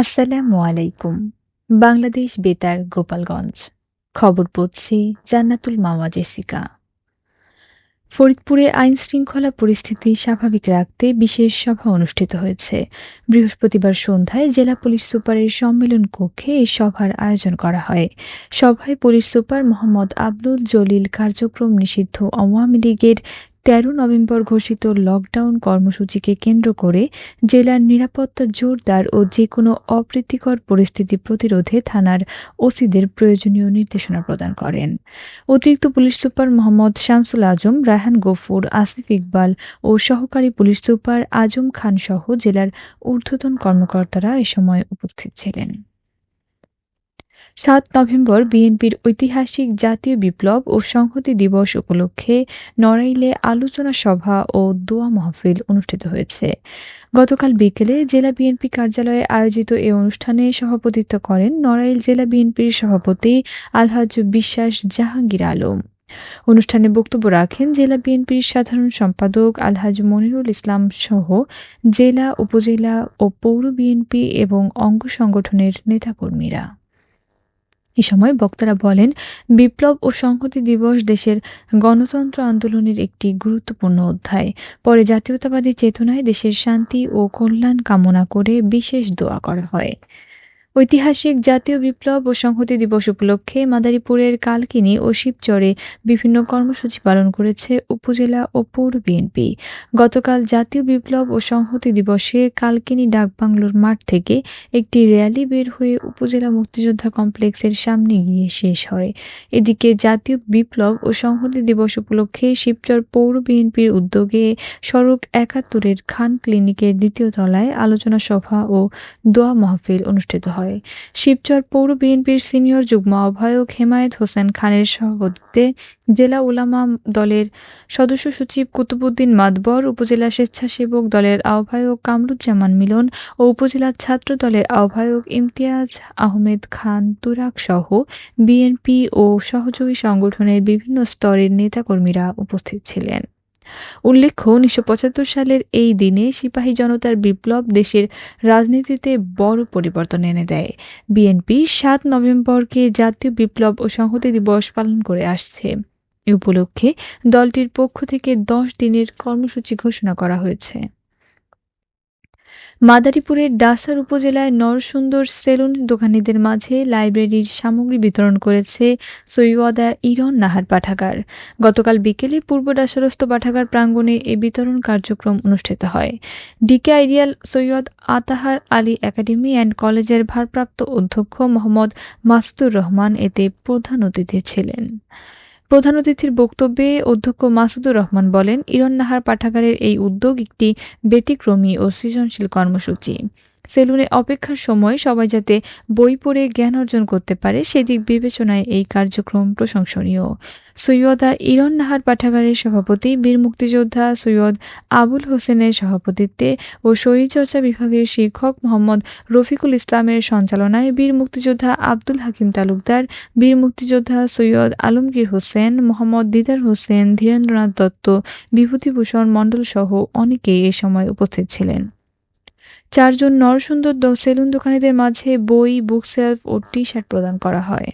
আসসালামু আলাইকুম। বাংলাদেশ বেতার, গোপালগঞ্জ। খবর পড়ছি জান্নাতুল মাওয়া জেসিকা। ফরিদপুরে আইন শৃঙ্খলা পরিস্থিতি স্বাভাবিক রাখতে বিশেষ সভা অনুষ্ঠিত হয়েছে। বৃহস্পতিবার সন্ধ্যায় জেলা পুলিশ সুপারের সম্মেলন কক্ষে এই সভার আয়োজন করা হয়। সভায় পুলিশ সুপার মোহাম্মদ আব্দুল জলিল কার্যক্রম নিষিদ্ধ আওয়ামী লীগের তেরো নভেম্বর ঘোষিত লকডাউন কর্মসূচিকে কেন্দ্র করে জেলার নিরাপত্তা জোরদার ও যে কোনো অপ্রীতিকর পরিস্থিতি প্রতিরোধে থানার ওসিদের প্রয়োজনীয় নির্দেশনা প্রদান করেন। অতিরিক্ত পুলিশ সুপার মোহাম্মদ শামসুল আজম, রায়হান গফুর, আসিফ ইকবাল ও সহকারী পুলিশ সুপার আজম খান সহ জেলার ঊর্ধ্বতন কর্মকর্তারা এ সময় উপস্থিত ছিলেন। সাত নভেম্বর বিএনপির ঐতিহাসিক জাতীয় বিপ্লব ও সংহতি দিবস উপলক্ষে নড়াইলে আলোচনা সভা ও দোয়া মাহফিল অনুষ্ঠিত হয়েছে। গতকাল বিকেলে জেলা বিএনপি কার্যালয়ে আয়োজিত এ অনুষ্ঠানে সভাপতিত্ব করেন নড়াইল জেলা বিএনপির সভাপতি আলহাজ বিশ্বাস জাহাঙ্গীর আলম। অনুষ্ঠানে বক্তব্য রাখেন জেলা বিএনপির সাধারণ সম্পাদক আলহাজ মনিরুল ইসলাম সহ জেলা, উপজেলা ও পৌর বিএনপি এবং অঙ্গ সংগঠনের নেতাকর্মীরা। এ সময় বক্তারা বলেন, বিপ্লব ও সংহতি দিবস দেশের গণতন্ত্র আন্দোলনের একটি গুরুত্বপূর্ণ অধ্যায়। পরে জাতীয়তাবাদী চেতনায় দেশের শান্তি ও কল্যাণ কামনা করে বিশেষ দোয়া করা হয়। ঐতিহাসিক জাতীয় বিপ্লব ও সংহতি দিবস উপলক্ষে মাদারীপুরের কালকিনি ও শিবচরে বিভিন্ন কর্মসূচি পালন করেছে উপজেলা ও পৌর বিএনপি। গতকাল জাতীয় বিপ্লব ও সংহতি দিবসে কালকিনি ডাকবাংলোর মাঠ থেকে একটি র্যালি বের হয়ে উপজেলা মুক্তিযোদ্ধা কমপ্লেক্সের সামনে গিয়ে শেষ হয়। এদিকে জাতীয় বিপ্লব ও সংহতি দিবস উপলক্ষে শিবচর পৌর বিএনপির উদ্যোগে সড়ক একাত্তরের খান ক্লিনিকের দ্বিতীয় তলায় আলোচনা সভা ও দোয়া মাহফিল অনুষ্ঠিত হয়। হয়। শিবচর পৌর বিএনপির সিনিয়র যুগ্ম আহ্বায়ক হেমায়েত হোসেন খানের সভাপতিত্বে জেলা উলামা দলের সদস্য সচিব কুতুবুদ্দিন মাদবর, উপজেলা স্বেচ্ছাসেবক দলের আহ্বায়ক কামরুজ্জামান মিলন ও উপজেলা ছাত্র দলের আহ্বায়ক ইমতিয়াজ আহমেদ খান তুরাক সহ বিএনপি ও সহযোগী সংগঠনের বিভিন্ন স্তরের নেতাকর্মীরা উপস্থিত ছিলেন। উল্লেখ্য, উনিশশো পঁচাত্তর সালের এই দিনে সিপাহী জনতার বিপ্লব দেশের রাজনীতিতে বড় পরিবর্তন এনে দেয়। বিএনপি সাত নভেম্বরকে জাতীয় বিপ্লব ও সংহতি দিবস পালন করে আসছে। এ উপলক্ষে দলটির পক্ষ থেকে দশ দিনের কর্মসূচি ঘোষণা করা হয়েছে। মাদারীপুরের ডাসার উপজেলায় নরসুন্দর সেলুন দোকানীদের মাঝে লাইব্রেরির সামগ্রী বিতরণ করেছে সৈয়দা ইরন নাহার পাঠাগার। গতকাল বিকেলে পূর্ব ডাসারস্থ পাঠাগার প্রাঙ্গণে এ বিতরণ কার্যক্রম অনুষ্ঠিত হয়। DK Ideal Syed Atahar Ali academy and কলেজের ভারপ্রাপ্ত অধ্যক্ষ মোহাম্মদ মাসুদুর রহমান এতে প্রধান অতিথি ছিলেন। প্রধান অতিথির বক্তব্যে অধ্যক্ষ মাসুদুর রহমান বলেন, ইরন নাহার পাঠাগারের এই উদ্যোগ একটি ব্যতিক্রমী ও সৃজনশীল কর্মসূচি। সেলুনে অপেক্ষার সময় সবাই যাতে বই পড়ে জ্ঞান অর্জন করতে পারে, সেদিক বিবেচনায় এই কার্যক্রম প্রশংসনীয়। সৈয়দা ইরন নাহার পাঠাগারের সভাপতি, বীর মুক্তিযোদ্ধা সৈয়দ আবুল হোসেনের সভাপতিত্বে ও শরীরচর্চা বিভাগের শিক্ষক মোহাম্মদ রফিকুল ইসলামের সঞ্চালনায় বীর মুক্তিযোদ্ধা আব্দুল হাকিম তালুকদার, বীর মুক্তিযোদ্ধা সৈয়দ আলমগীর হোসেন, মোহাম্মদ দিদার হোসেন, ধীরেন্দ্রনাথ দত্ত, বিভূতিভূষণ মণ্ডল সহ অনেকেই এ সময় উপস্থিত ছিলেন। চারজন নরসুন্দর সেলুন দোকানিদের মাঝে বই বুকসেলফ ও টি শার্ট প্রদান করা হয়।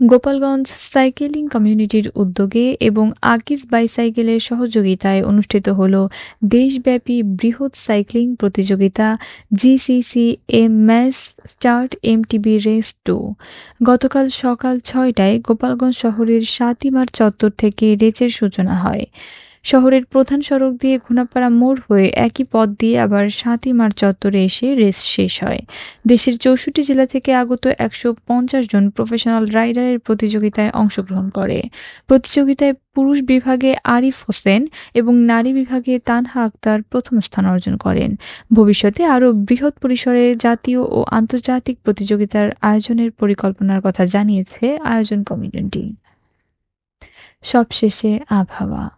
গোপালগঞ্জ সাইকেলিং কমিউনিটির উদ্যোগে এবং আকিজ বাইসাইকেলের সহযোগিতায় অনুষ্ঠিত হল দেশব্যাপী বৃহৎ সাইক্লিং প্রতিযোগিতা GCC M mass start MTB race two. গতকাল সকাল ছয়টায় গোপালগঞ্জ শহরের সাতিমার চত্বর থেকে রেচের সূচনা হয়। শহরের প্রধান সড়ক দিয়ে ঘুনাপাড়া মোড় হয়ে একই পথ দিয়ে আবার সাতই মার্চ চত্বরে এসে রেস শেষ হয়। দেশের চৌষট্টি জেলা থেকে আগত একশো পঞ্চাশ জন প্রফেশনাল রাইডারের প্রতিযোগিতায় অংশগ্রহণ করে। প্রতিযোগিতায় পুরুষ বিভাগে আরিফ হোসেন এবং নারী বিভাগে তানহা আক্তার প্রথম স্থান অর্জন করেন। ভবিষ্যতে আরও বৃহৎ পরিসরে জাতীয় ও আন্তর্জাতিক প্রতিযোগিতার আয়োজনের পরিকল্পনার কথা জানিয়েছে আয়োজন কমিটি সবশেষে আবহাওয়া।